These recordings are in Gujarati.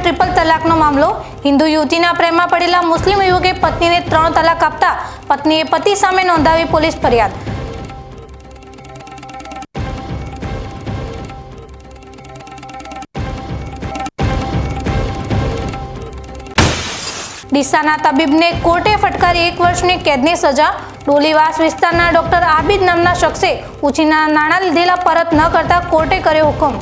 Triple તલાકનો મામલો. હિન્દુ યુવતીના પ્રેમમાં પડેલા મુસ્લિમ યુવકે પત્નીને ત્રણ તલાક આપતા પત્નીએ પતિ સામે નોંધાવી પોલીસ ફરિયાદ. ડીસાના તબીબને કોર્ટે ફટકારી એક વર્ષની કેદની સજા. ડોલીવાસ વિસ્તારના ડોક્ટર આબિદ નામના શખ્સે ઉછીના નાણાં લીધેલા પરત ન કરતા કોર્ટે કર્યો હુકમ.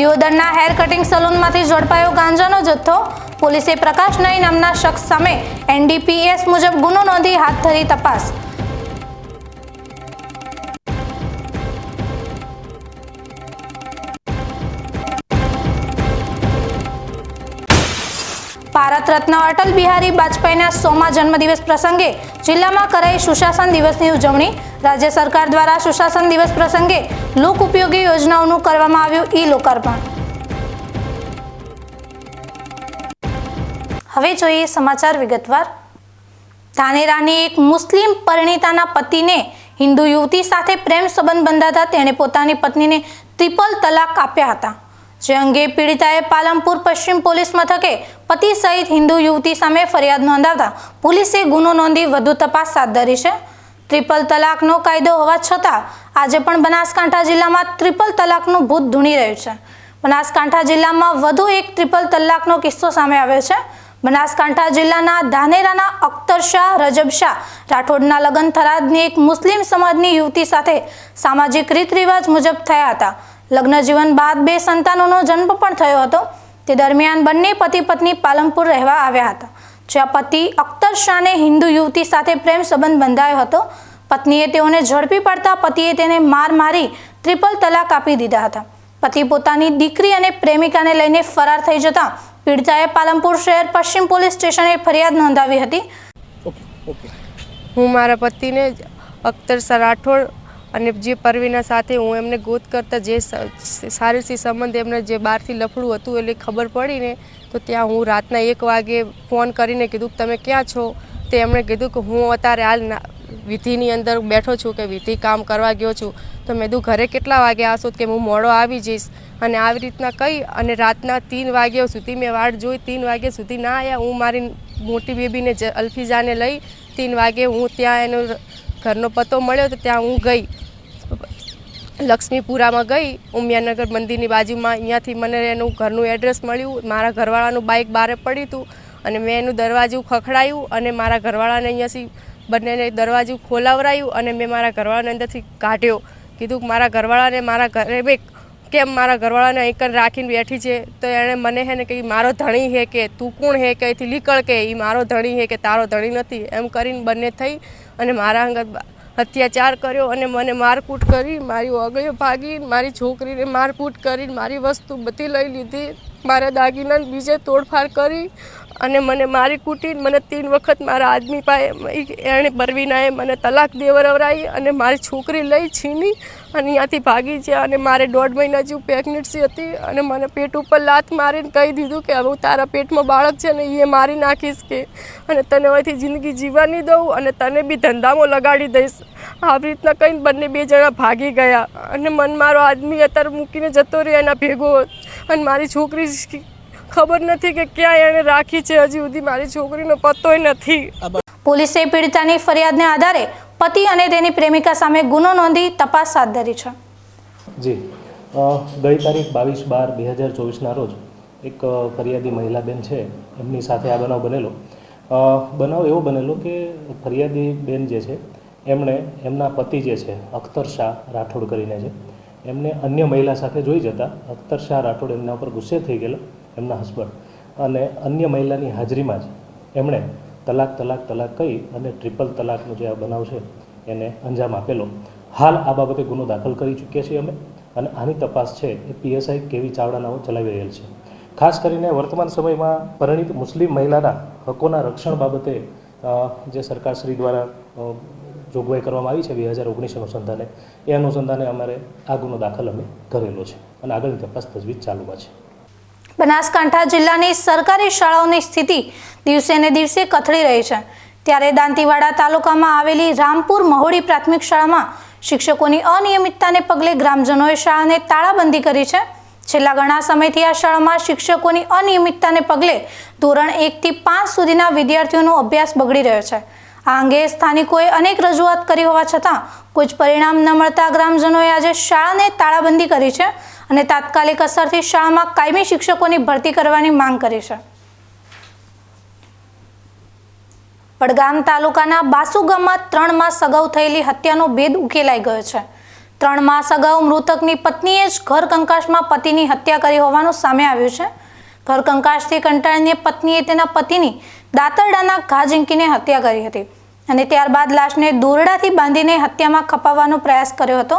દિયોદરના હેર કટિંગ સલૂનમાંથી ઝડપાયો ગાંજાનો જથ્થો. પોલીસે પ્રકાશ નાઈ નામના શખ્સ સામે એનડીપીએસ મુજબ ગુનો નોંધી હાથ ધરી તપાસ. ભારત રત્ન અટલ બિહારી વાજપેયીના સોમા જન્મદિવસ પ્રસંગે જિલ્લામાં કરાઈ સુશાસન દિવસની ઉજવણી. રાજ્ય સરકાર દ્વારા સુશાસન દિવસ પ્રસંગે લોક ઉપયોગી યોજનાઓનું કરવામાં આવ્યું ઈ લોકાર્પણ હવે જોઈએ સમાચાર વિગતવાર. ધાનેરાની એક મુસ્લિમ પરિણીતાના પતિને હિન્દુ યુવતી સાથે પ્રેમ સંબંધ બંધાતા તેણે પોતાની પત્નીને ત્રિપલ તલાક આપ્યા હતા. જે અંગે પીડિતાએ પાલમપુર પશ્ચિમ પોલીસ મથકે પતિ સહિત હિન્દુ યુવતી સામે ફરિયાદ નોંધાવતા પોલીસે ગુનો નોંધી વધુ તપાસ હાથ ધરી છે. ટ્રિપલ તલાકનો કાયદો હોવા છતાં આજે પણ બનાસકાંઠા જિલ્લામાં ટ્રિપલ તલાકનું ભૂત ધૂણી રહ્યું છે. બનાસકાંઠા જિલ્લામાં વધુ એક ટ્રિપલ તલાકનો કિસ્સો સામે આવ્યો છે. બનાસકાંઠા જિલ્લાના ધાનેરાના અખ્તર શાહ, રજબ શાહ, રાઠોડના લગ્ન થરાદની એક મુસ્લિમ સમાજની યુવતી સાથે સામાજિક રીત રિવાજ મુજબ થયા હતા. લગ્ન જીવન બાદ બે સંતાનોનો જન્મ પણ થયો હતો. તે દરમિયાન બંને પતિ પત્ની પાલનપુર રહેવા આવ્યા હતા. જ્યાં પતિ અખ્તર શાહને હિન્દુ યુવતી સાથે પ્રેમ સંબંધ બંધાયો હતો. પત્નીએ તેઓને ઝડપી પડતા પતિએ તેને માર મારી ટ્રિપલ તલાક આપી દીધા હતા. પતિ પોતાની દીકરી અને પ્રેમિકાને લઈને ફરાર થઈ જતા પીડિતાએ પાલનપુર શહેર પશ્ચિમ પોલીસ સ્ટેશને ફરિયાદ નોંધાવી હતી. Okay okay. હું મારા પતિને અખ્તર સા રાઠોડ અને જે પરવીના સાથે હું એમને ગોત કરતા જે સ- સારીસી સંબંધ એમને જે બહારથી લફડું હતું એટલે ખબર પડીને તો ત્યાં હું રાતના એક વાગે ફોન કરીને કીધું કે તમે ક્યાં છો? તે એમણે કીધું કે હું અત્યારે હાલ ના- વિધિની અંદર બેઠો છું કે વિધિ કામ કરવા ગયો છું, તો મેં તું ઘરે કેટલા વાગે આવશો કે હું મોડો આવી જઈશ? અને આવી રીતના કહી અને રાતના ત્રણ વાગ્યા સુધી મેં વાટ જોઈ ત્રણ વાગ્યા સુધી ના આવ્યા હું મારી મોટી બેબીને અલ્ફીઝાને લઈ ત્રણ વાગે હું ત્યાં એનો ઘરનો પતો મળ્યો તો ત્યાં હું ગઈ. લક્ષ્મીપુરામાં ગઈ, ઉમિયાનગર મંદિરની બાજુમાં. અહીંયાથી મને એનું ઘરનું એડ્રેસ મળ્યું. મારા ઘરવાળાનું બાઇક બહાર પડ્યું હતું અને મેં એનું દરવાજું ખખડાયું અને મારા ઘરવાળાને અહીંયાથી બંનેને દરવાજું ખોલાવરાયું અને મેં મારા ઘરવાળાને અંદરથી કાઢ્યો. કીધું, મારા ઘરવાળાને, મારા ઘરે બે કેમ મારા ઘરવાળાને અહીં રાખીને બેઠી છે? તો એણે મને હે ને કે મારો ધણી હે કે તું કોણ હે? કે અહીંથી નીકળ કે? એ મારો ધણી હે કે તારો ધણી નથી? એમ કરીને બંને થઈ અને મારા અંગત અત્યાચાર કર્યો અને મને મારકૂટ કરી, મારી ઓગળીઓ ભાગી, મારી છોકરીને મારકૂટ કરી, મારી વસ્તુ બધી લઈ લીધી, મારા દાગીનાને બીજે તોડફાડ કરી અને મને મારી કુટી મને ત્રણ વખત મારા આદમી પાસે એણે બરવીનાએ મને તલાક દેવરાવી અને મારી છોકરી લઈ છીની અને ત્યાંથી ભાગી ગયા અને મારે દોઢ મહિના જેવું પ્રેગ્નન્સી હતી અને મને પેટ ઉપર લાત મારીને કહી દીધું કે હવે હું તારા પેટમાં બાળક છે ને એ મારી નાખીશ કે. અને તને હવેથી જિંદગી જીવવા નહીં દઉં અને તને બી ધંધામાં લગાડી દઈશ. આવી રીતના કહીને બંને બે જણા ભાગી ગયા. અને મન મારો આદમી અત્યારે મૂકીને જતો રહ્યો એના ભેગો. અને મારી છોકરી ખબર નથી કે ક્યાં એણે રાખી છે હજી સુધી મારી છોકરીનો પત્તોય નથી. પોલીસે પીડિતાની ફરિયાદને આધારે પતિ અને તેની પ્રેમિકા સામે ગુનો નોંધી તપાસ હાથ ધરી છે. જી. ગઈ તારીખ બાવીસ બાર બે હજાર ચોવીસના રોજ એક ફરિયાદી મહિલા બેન છે એમની સાથે આ બનાવ બનેલો. બનાવ એવો બનેલો કે ફરિયાદી બેન જે છે એમણે એમના પતિ જે છે અખ્તર શાહ રાઠોડ કરીને છે એમને અન્ય મહિલા સાથે જોઈ જતા અખ્તર શાહ રાઠોડ એમના ઉપર ગુસ્સે થઈ ગયેલા. એમના હસબન્ડ અને અન્ય મહિલાની હાજરીમાં જ એમણે તલાક તલાક તલાક કહી અને ટ્રિપલ તલાકનો જે આ બનાવ છે એને અંજામ આપેલો. હાલ આ બાબતે ગુનો દાખલ કરી ચૂક્યા છીએ અમે અને આની તપાસ છે એ પીએસઆઈ કેવી ચાવડાનાઓ ચલાવી રહેલ છે. ખાસ કરીને વર્તમાન સમયમાં પરિણીત મુસ્લિમ મહિલાના હકોના રક્ષણ બાબતે જે સરકારશ્રી દ્વારા જોગવાઈ કરવામાં આવી છે બે હજાર ઓગણીસ અનુસંધાને, એ અનુસંધાને અમારે આ ગુનો દાખલ અમે કરેલો છે અને આગળની તપાસ તજવીજ ચાલુમાં છે. બનાસકાંઠા જિલ્લાની સરકારી શાળાઓની સ્થિતિ દિવસે ને દિવસે કથળી રહી છે. ત્યારે દાંતીવાડા તાલુકામાં આવેલી રામપુર મહોડી પ્રાથમિક શાળામાં શિક્ષકોની અનિયમિતતાને પગલે ગ્રામજનોએ શાળાને તાળાબંધી કરી છે. છેલ્લા ઘણા સમયથી આ શાળામાં શિક્ષકોની અનિયમિતતાને પગલે ધોરણ એકથી પાંચ સુધીના વિદ્યાર્થીઓનો અભ્યાસ બગડી રહ્યો છે. આ અંગે સ્થાનિકોએ અનેક રજૂઆત કરી હોવા છતાં કોઈ જ પરિણામ ન મળતા ગ્રામજનોએ આજે શાળાને તાળાબંધી કરી છે. અને તાત્કાલિક અસરથી શાળામાં કાયમી શિક્ષકોની ભરતી કરવાની માંગ કરી છે. વડગામ તાલુકાના બાસુ ગામમાં ત્રણ માસ અગાઉ થયેલી હત્યાનો ભેદ ઉકેલાઈ ગયો છે. ત્રણ માસ અગાઉ મૃતકની પત્નીએ જ ઘર કંકાશમાં પતિની હત્યા કરી હોવાનું સામે આવ્યું છે. ઘર કંકાશથી કંટાળીને પત્નીએ તેના પતિની દાતરડાના ઘા ઝીંકીને હત્યા કરી હતી અને ત્યારબાદ લાશને દોરડાથી બાંધીને હત્યામાં ખપાવવાનો પ્રયાસ કર્યો હતો.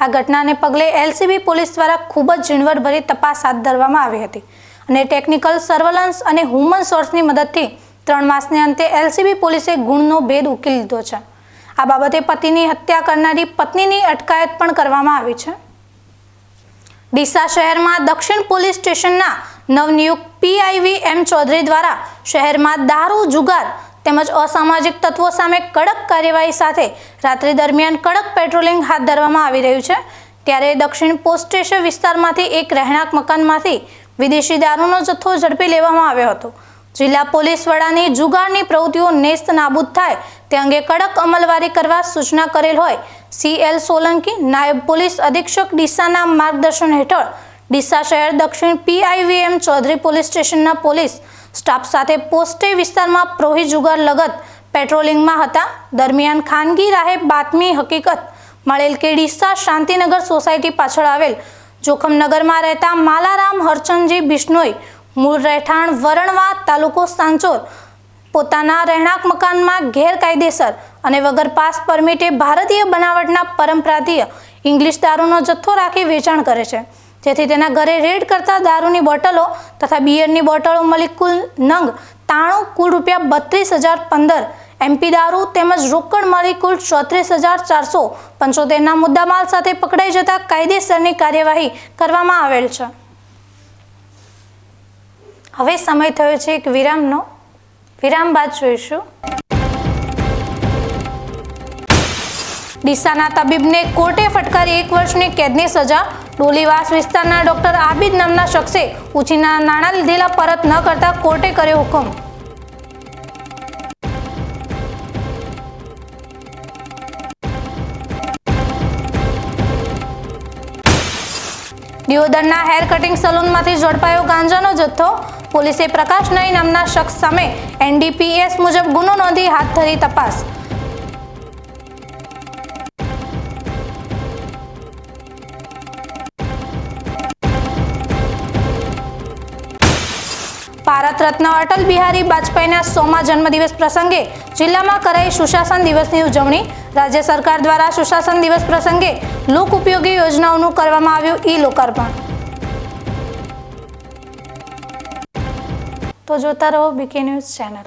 આ ઘટનાને પગલે એલસીબી પોલીસ દ્વારા ખૂબ જ ઝીણવટભરી તપાસ હાથ ધરવામાં આવી હતી અને ટેકનિકલ સર્વેલન્સ અને હ્યુમન સોર્સની મદદથી ત્રણ માસને અંતે એલસીબી પોલીસે ગુણનો ભેદ ઉકેલી લીધો છે. આ બાબતે પતિની હત્યા કરનારી પત્નીની અટકાયત પણ કરવામાં આવી છે. ડીસા શહેરમાં દક્ષિણ પોલીસ સ્ટેશનના નવનિયુક્ત પીઆઈવી એમ ચૌધરી દ્વારા શહેરમાં દારૂ જુગાર તેમજ અસામાજિક તત્વો સામે કડક કાર્યવાહી સાથે રાત્રિ દરમિયાન કડક પેટ્રોલિંગ હાથ ધરવામાં આવી રહ્યું છે. ત્યારે દક્ષિણ પોસ્ટ સ્ટેશન વિસ્તારમાંથી એક રહેણાંક મકાનમાંથી વિદેશી દારૂનો જથ્થો ઝડપી લેવામાં આવ્યો હતો. જિલ્લા પોલીસ વડાની જુગારની પ્રવૃત્તિઓ નેસ્ત નાબૂદ થાય તે અંગે કડક અમલવારી કરવા સૂચના કરેલ હોય. સીએલ સોલંકી, નાયબ પોલીસ અધિક્ષક ડીસાના માર્ગદર્શન હેઠળ ડીસા શહેર દક્ષિણ P I V M Chaudhary police સ્ટેશનના પોલીસ સ્ટાફ સાથે પોસ્ટે વિસ્તારમાં પ્રોહી જુગાર લગત પેટ્રોલિંગમાં હતા. દરમિયાન ખાનગી રાહે બાતમી હકીકત મળેલ કે ડીસા શાંતિનગર સોસાયટી પાછળ આવેલ જોખમનગરમાં રહેતા માલારામ હરચંદજી બિશ્નોઈ, મૂળ રહેઠાણ વરણવા તાલુકો સાંચોર, પોતાના રહેણાંક મકાનમાં ગેરકાયદેસર અને વગર પાસ પરમિટે ભારતીય બનાવટના પરંપરાતીય ઇંગ્લિશ દારૂનો જથ્થો રાખી વેચાણ કરે છે. જેથી તેના ઘરે રેડ કરતા દારૂની બોટલો તથા બિયરની બોટલો મળી કુલ નંગ તાણું કુલ રૂપિયા બત્રીસ હજાર પંદર. એમપી દારૂ તેમજ રોકડ મળી કુલ ચોત્રીસ હજાર ચારસો પંચોતેરના મુદ્દામાલ સાથે પકડાઈ જતા કાયદેસરની કાર્યવાહી કરવામાં આવેલ છે. હવે સમય થયો છે એક વિરામનો. વિરામ બાદ જોઈશું. ડીસાના તબીબને કોર્ટે ફટકારી એક વર્ષની કેદની સજા. ડોલીવાસ વિસ્તારના ડોક્ટર આબિદ નામના શખ્સે ઉછીના નાણાં લીધેલા પરત ન કરતા કોર્ટે કર્યો હુકમ. દિયોદરના હેર કટિંગ સલૂનમાંથી ઝડપાયો ગાંજાનો જથ્થો. પોલીસે પ્રકાશ નાઈ નામના શખ્સ સામે એનડીપીએસ મુજબ ગુનો નોંધી હાથ ધરી તપાસ. ભારત રત્ન અટલ બિહારી વાજપેયીના સોમા જન્મદિવસ પ્રસંગે જિલ્લામાં કરાઈ સુશાસન દિવસની ઉજવણી. રાજ્ય સરકાર દ્વારા સુશાસન દિવસ પ્રસંગે લોક ઉપયોગી યોજનાઓનું કરવામાં આવ્યું ઈ લોકાર્પણ તો જોતા રહો B K news channel.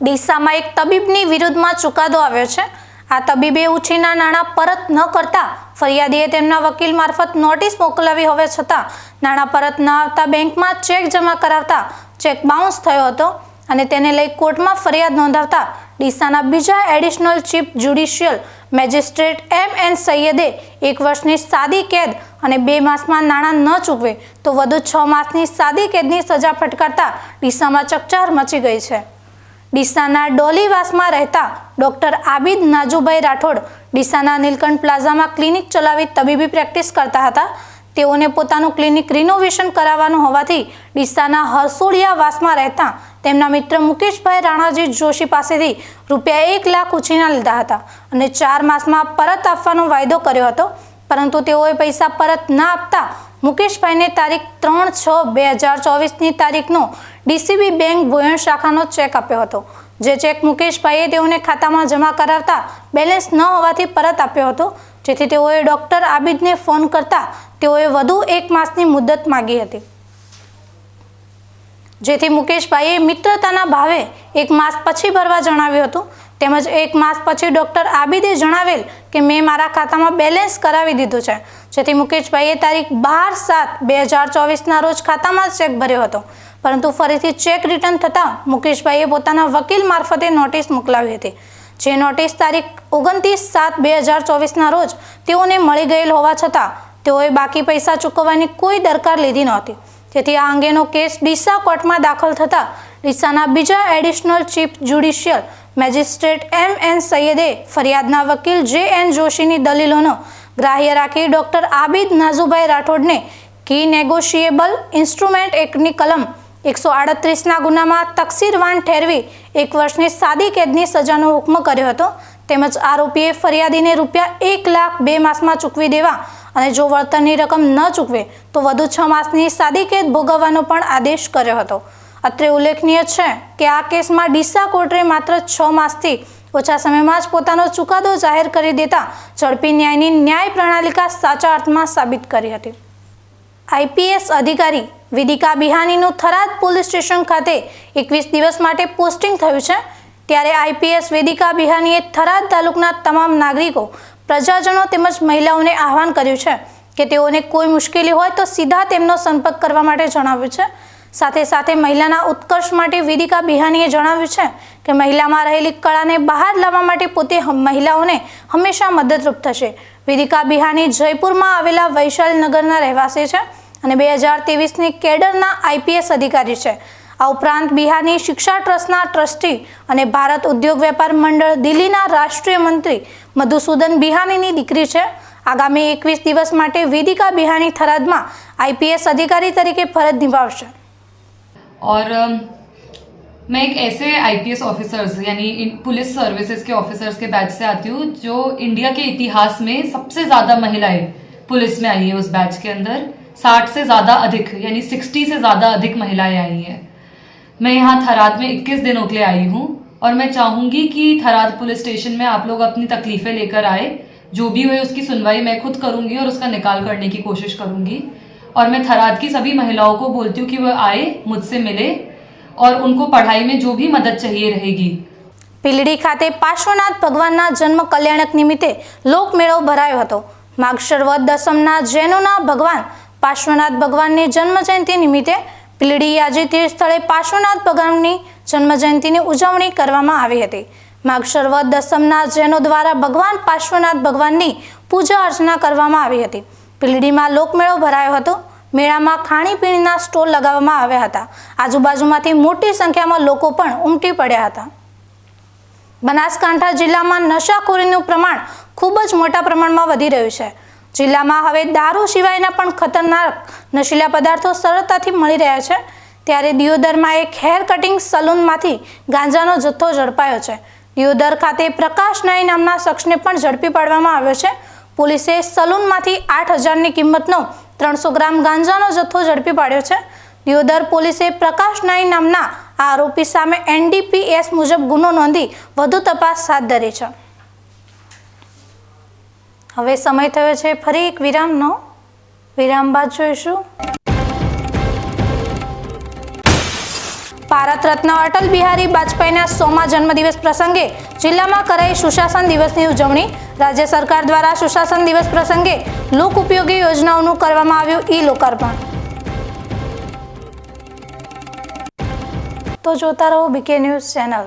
ડીસામાં એક તબીબની વિરુદ્ધમાં ચુકાદો આવ્યો છે. આ તબીબે ઉછીના નાણાં પરત ન કરતા ફરિયાદીએ તેમના વકીલ મારફત નોટિસ મોકલાવી. હોવા છતાં નાણાં પરત ન આવતા બેંકમાં ચેક જમા કરાવતા ચેક બાઉન્સ થયો હતો અને તેને લઈ કોર્ટમાં ફરિયાદ નોંધાવતા ડીસાના બીજા additional chief judicial magistrate M N સૈયદે એક વર્ષની સાદી કેદ અને બે માસમાં નાણાં ન ચૂકવે તો વધુ છ માસની સાદી કેદની સજા ફટકારતા ડીસામાં ચકચાર મચી ગઈ છે. ડીસાના ડોલીવાસમાં રહેતા ડોક્ટર આબિદ નાજુભાઈ રાઠોડ ડીસાના નીલકંઠ પ્લાઝામાં ક્લિનિક ચલાવી તબીબી પ્રેક્ટિસ કરતા હતા. તેઓને પોતાનું ક્લિનિક રિનોવેશન કરાવવાનું હોવાથી ડીસાના હરસોડિયાવાસમાં રહેતા તેમના મિત્ર મુકેશભાઈ રાણાજી જોશી પાસેથી રૂપિયા એક લાખ ઉછીના લીધા હતા અને ચાર માસમાં પરત આપવાનો વાયદો કર્યો હતો. પરંતુ તેઓએ પૈસા પરત ના આપતા મુકેશભાઈને તારીખ ત્રણ છ બે હજાર ચોવીસની તારીખનો ડીસીબી બેંક ભોયણ શાખાનો ચેક આપ્યો હતો. જે ચેક મુકેશભાઈએ તેઓને ખાતામાં જમા કરાવતા બેલેન્સ ન હોવાથી પરત આપ્યો હતો. જેથી તેઓએ ડોક્ટર આબિદને ફોન કરતા તેઓએ વધુ એક માસની મુદત માગી હતી. જેથી મુકેશભાઈએ મિત્રતાના ભાવે એક માસ પછી ભરવા જણાવ્યું હતું. તેમજ એક માસ પછી ડૉક્ટર આબિદે જણાવેલ કે મેં મારા ખાતામાં બેલેન્સ કરાવી દીધું છે. જેથી મુકેશભાઈએ તારીખ બાર સાત બે હજાર ચોવીસના રોજ ખાતામાં ચેક ભર્યો હતો. પરંતુ ફરીથી ચેક રિટર્ન થતાં મુકેશભાઈએ પોતાના વકીલ મારફતે નોટિસ મોકલાવી હતી. જે નોટિસ તારીખ ઓગણત્રીસ સાત બે હજાર ચોવીસના રોજ તેઓને મળી ગયેલ હોવા છતાં તેઓએ બાકી પૈસા ચૂકવવાની કોઈ દરકાર લીધી નહોતી. તેથી આ અંગેનો કેસ ડીસા કોર્ટમાં દાખલ થતાં ડીસાના બીજા additional chief judicial magistrate M N સૈયદે ફરિયાદના વકીલ જે એન જોશીની દલીલોનો ગ્રાહ્ય રાખી ડૉક્ટર આબિદ નાઝુભાઈ રાઠોડને કી નેગોશિયેબલ ઇન્સ્ટ્રુમેન્ટ એક્ટની કલમ એકસો આડત્રીસના ગુનામાં તકસીરવાન ઠેરવી એક વર્ષની સાદી કેદની સજાનો હુકમ કર્યો હતો. તેમજ આરોપીએ ફરિયાદીને રૂપિયા એક લાખ બે માસમાં ચૂકવી દેવા અને જો વળતરની રકમ ન ચૂકવે તો વધુ છ માસની સાદી કેદ ભોગવવાનો પણ આદેશ કર્યો હતો. અત્રે ઉલ્લેખનીય છે કે આ કેસમાં ડીસા કોર્ટે માત્ર છ માસથી ઓછા સમયમાં જ પોતાનો ચુકાદો જાહેર કરી દેતા ઝડપી ન્યાયની ન્યાય પ્રણાલિકા સાચા અર્થમાં સાબિત કરી હતી. આઈપીએસ અધિકારી વિદિકા બિહાનીનું થરાદ પોલીસ સ્ટેશન ખાતે એકવીસ દિવસ માટે પોસ્ટિંગ થયું છે. ત્યારે આઈપીએસ વેદિકા બિહાનીએ થરાદ તાલુકના તમામ નાગરિકો, પ્રજાજનો તેમજ મહિલાઓને આહવાન કર્યું છે કે તેઓને કોઈ મુશ્કેલી હોય તો સીધા તેમનો સંપર્ક કરવા માટે જણાવ્યું છે. સાથે સાથે મહિલાના ઉત્કર્ષ માટે વેદિકા બિહાનીએ જણાવ્યું છે કે મહિલામાં રહેલી કળાને બહાર લાવવા માટે પોતે મહિલાઓને હંમેશા મદદરૂપ થશે. વેદિકા બિહાની જયપુરમાં આવેલા વૈશાલ નગરના રહેવાસી છે. અને બે હજાર ત્રેવીસની કેડરના આઈપીએસ અધિકારી છે આ ઉપરાંત બિહારની શિક્ષા ટ્રસ્ટના ટ્રસ્ટી અને ભારત ઉદ્યોગ વેપાર મંડળ દિલ્હીના રાષ્ટ્રીય મંત્રી મધુસૂદન બિહાનીની દીકરી છે આગામી એકવીસ દિવસ માટે વેદિકા બિહાની થરાદમાં આઈપીએસ અધિકારી તરીકે ફરજ નિભાવશે और अम, मैं एक ऐसे आईपीएस ऑफिसर्स यानी इन पुलिस सर्विसेज के ऑफिसर्स के बैच से आती हूँ जो इंडिया के इतिहास में सबसे ज़्यादा महिलाएं पुलिस में आई है उस बैच के अंदर साठ से ज़्यादा अधिक यानी सिक्सटी से ज़्यादा अधिक महिलाएं आई हैं मैं यहाँ थराद में 21 दिनों के लिए आई हूँ और मैं चाहूँगी कि थराद पुलिस स्टेशन में आप लोग अपनी तकलीफ़ें लेकर आए जो भी हुए उसकी सुनवाई मैं खुद करूँगी और उसका निकाल करने की कोशिश करूँगी और मैं थराद की सभी महिलाओं को बोलती हूँ कि वह आए मुझसे मिले और उनको पढ़ाई में जो भी मदद चाहिए रहेगी પીલડી ખાતે પાર્શ્વનાથ ભગવાનના જન્મ કલ્યાણક નિમિત્તે લોકમેળો ભરાયો હતો માગશર વદ દસમના જૈનોના ભગવાન પાર્શ્વનાથ ભગવાનની જન્મજયંતિ નિમિત્તે પીલડી આજે તે સ્થળે પાર્શ્વનાથ ભગવાનની જન્મજયંતિની ઉજવણી કરવામાં આવી હતી. માઘ શર્વત દસમના જૈનો દ્વારા ભગવાન પાર્શ્વનાથ ભગવાનની પૂજા અર્ચના કરવામાં આવી હતી. પીલડીમાં લોકમેળો ભરાયો હતો. મેળામાં ખાણીપીણીના સ્ટોલ લગાવવામાં આવ્યા હતા. આજુબાજુમાંથી મોટી સંખ્યામાં લોકો પણ ઉમટી પડ્યા હતા. બનાસકાંઠા જિલ્લામાં નશાખોરીનું પ્રમાણ ખૂબ જ મોટા પ્રમાણમાં વધી રહ્યું છે. જિલ્લામાં હવે દારૂ સિવાયના પણ ખતરનાક નશીલા પદાર્થો સરળતાથી મળી રહ્યા છે. ત્યારે દિયોદરમાં એક હેર કટિંગ સલૂનમાંથી ગાંજાનો જથ્થો ઝડપાયો છે. દિયોદર ખાતે પ્રકાશ નાય નામના શખ્સને પણ ઝડપી પાડવામાં આવ્યો છે. પોલીસે સલૂનમાંથી આઠ હજારની કિંમતનો ત્રણસો ગ્રામ ગાંજાનો જથ્થો ઝડપી પાડ્યો છે. દિયોદર પોલીસે પ્રકાશ નાઈ નામના આરોપી સામે એનડીપીએસ મુજબ ગુનો નોંધી વધુ તપાસ હાથ ધરી છે. હવે સમય થયો છે, ફરી એક વિરામનો. વિરામ બાદ જોઈશું. ભારત રત્ન અટલ બિહારી વાજપેયીના સોમા જન્મદિવસ પ્રસંગે જિલ્લામાં કરાઈ સુશાસન દિવસની ઉજવણી. રાજ્ય સરકાર દ્વારા સુશાસન દિવસ પ્રસંગે લોક ઉપયોગી યોજનાઓનું કરવામાં આવ્યું ઈ લોકાર્પણ તો જોતા રહો બીકે ન્યૂઝ ચેનલ.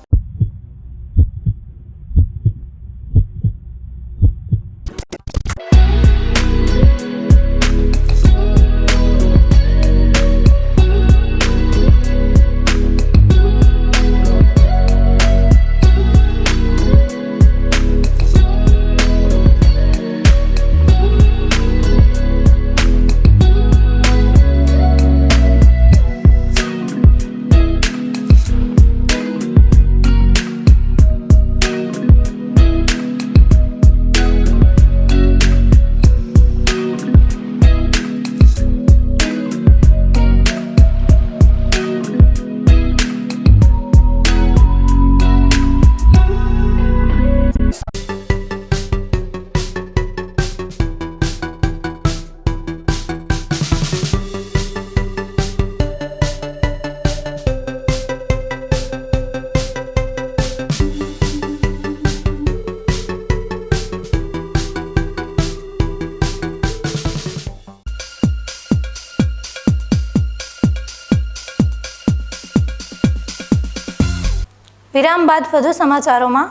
વિરામ બાદ વધુ સમાચારોમાં.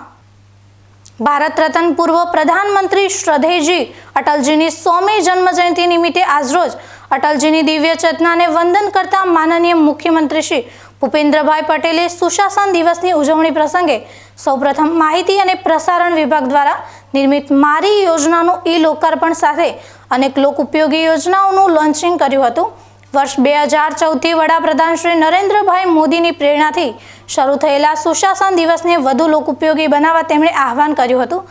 ભારત રત્ન પૂર્વ પ્રધાનમંત્રી શ્રદ્ધેજી અટલજીની સોમી જન્મ જયંતિ નિમિત્તે આજરોજ અટલજીની દિવ્ય ચેતનાને વંદન કરતા માનનીય મુખ્યમંત્રી શ્રી ભૂપેન્દ્રભાઈ પટેલે સુશાસન દિવસની ઉજવણી પ્રસંગે સૌપ્રથમ માહિતી અને પ્રસારણ વિભાગ દ્વારા નિર્મિત મારી યોજનાનું ઈ લોકાર્પણ સાથે અનેક લોક ઉપયોગી યોજનાઓનું લોન્ચિંગ કર્યું હતું. વર્ષ બે હજાર ચૌદથી વડાપ્રધાન શ્રી નરેન્દ્રભાઈ મોદીની પ્રેરણાથી શરૂ થયેલા સુશાસન દિવસને વધુ લોકોપયોગી બનાવવા તેમણે આહવાન કર્યું હતું.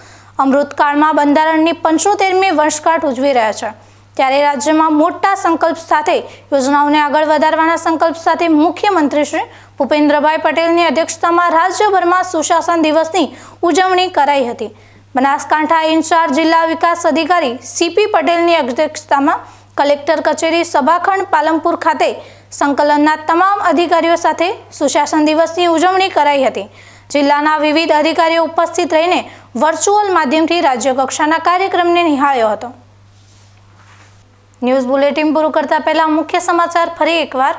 અમૃતકાળમાં બંધારણની પંચોતેરમી વર્ષગાંઠ ઉજવી રહ્યા છે. ત્યારે રાજ્યમાં મોટા સંકલ્પ સાથે, યોજનાઓને આગળ વધારવાના સંકલ્પ સાથે મુખ્યમંત્રી શ્રી ભૂપેન્દ્રભાઈ પટેલની અધ્યક્ષતામાં રાજ્યભરમાં સુશાસન દિવસની ઉજવણી કરાઈ હતી. બનાસકાંઠા ઇન્ચાર્જ જિલ્લા વિકાસ અધિકારી સીપી પટેલની અધ્યક્ષતામાં કલેક્ટર કચેરી સભાખંડ પાલનપુર ખાતે સંકલનના તમામ અધિકારીઓ સાથે સુશાસન દિવસની ઉજવણી કરાઈ હતી. જિલ્લાના વિવિધ અધિકારીઓ ઉપસ્થિત રહીને વર્ચ્યુઅલ માધ્યમથી રાજ્ય કક્ષાના કાર્યક્રમને નિહાળ્યો હતો. ન્યૂઝ બુલેટિન પૂરું કરતા પહેલા મુખ્ય સમાચાર ફરી એકવાર.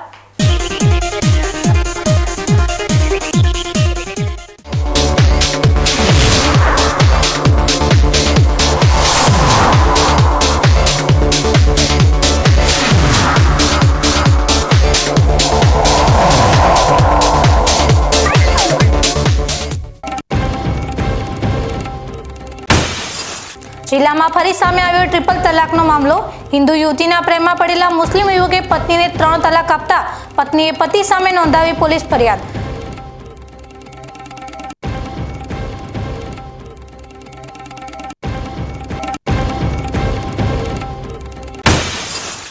જિલ્લામાં ફરી સામે આવ્યો ટ્રિપલ તલાકનો મામલો. હિન્દુ યુવતીના પ્રેમમાં પડેલા મુસ્લિમ યુવકે પત્નીને ત્રણ તલાક આપતા પત્નીએ પતિ સામે નોંધાવી પોલીસ ફરિયાદ.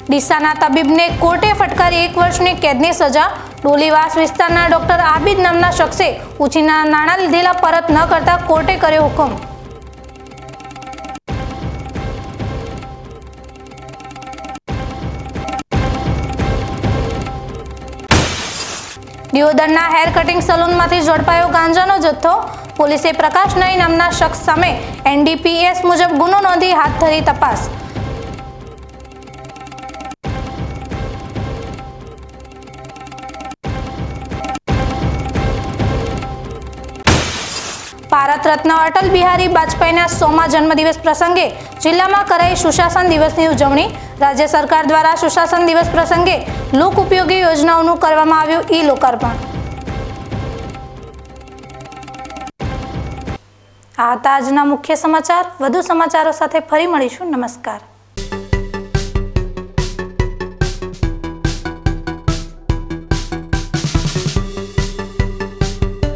ડીસાના તબીબને કોર્ટે ફટકારી એક વર્ષની કેદની સજા. ડોલીવાસ વિસ્તારના ડોક્ટર આબિદ નામના શખ્સે ઉછીના નાણાં લીધેલા પરત ન કરતા કોર્ટે કર્યો હુકમ. દિયોદરના હેર કટિંગ સલૂનમાંથી ઝડપાયો ગાંજાનો જથ્થો. પોલીસે પ્રકાશ નાઈ નામના શખ્સ સામે એનડીપીએસ મુજબ ગુનો નોંધી હાથ ધરી તપાસ. ભારત રત્ન અટલ બિહારી વાજપેયીના સોમા જન્મદિવસ પ્રસંગે જિલ્લામાં કરાઈ સુશાસન દિવસની ઉજવણી. રાજ્ય સરકાર દ્વારા સુશાસન દિવસ પ્રસંગે લોક ઉપયોગી યોજનાઓનું કરવામાં આવ્યું ઈ લોકાર્પણ આ હતા આજના મુખ્ય સમાચાર. વધુ સમાચારો સાથે ફરી મળીશું. નમસ્કાર.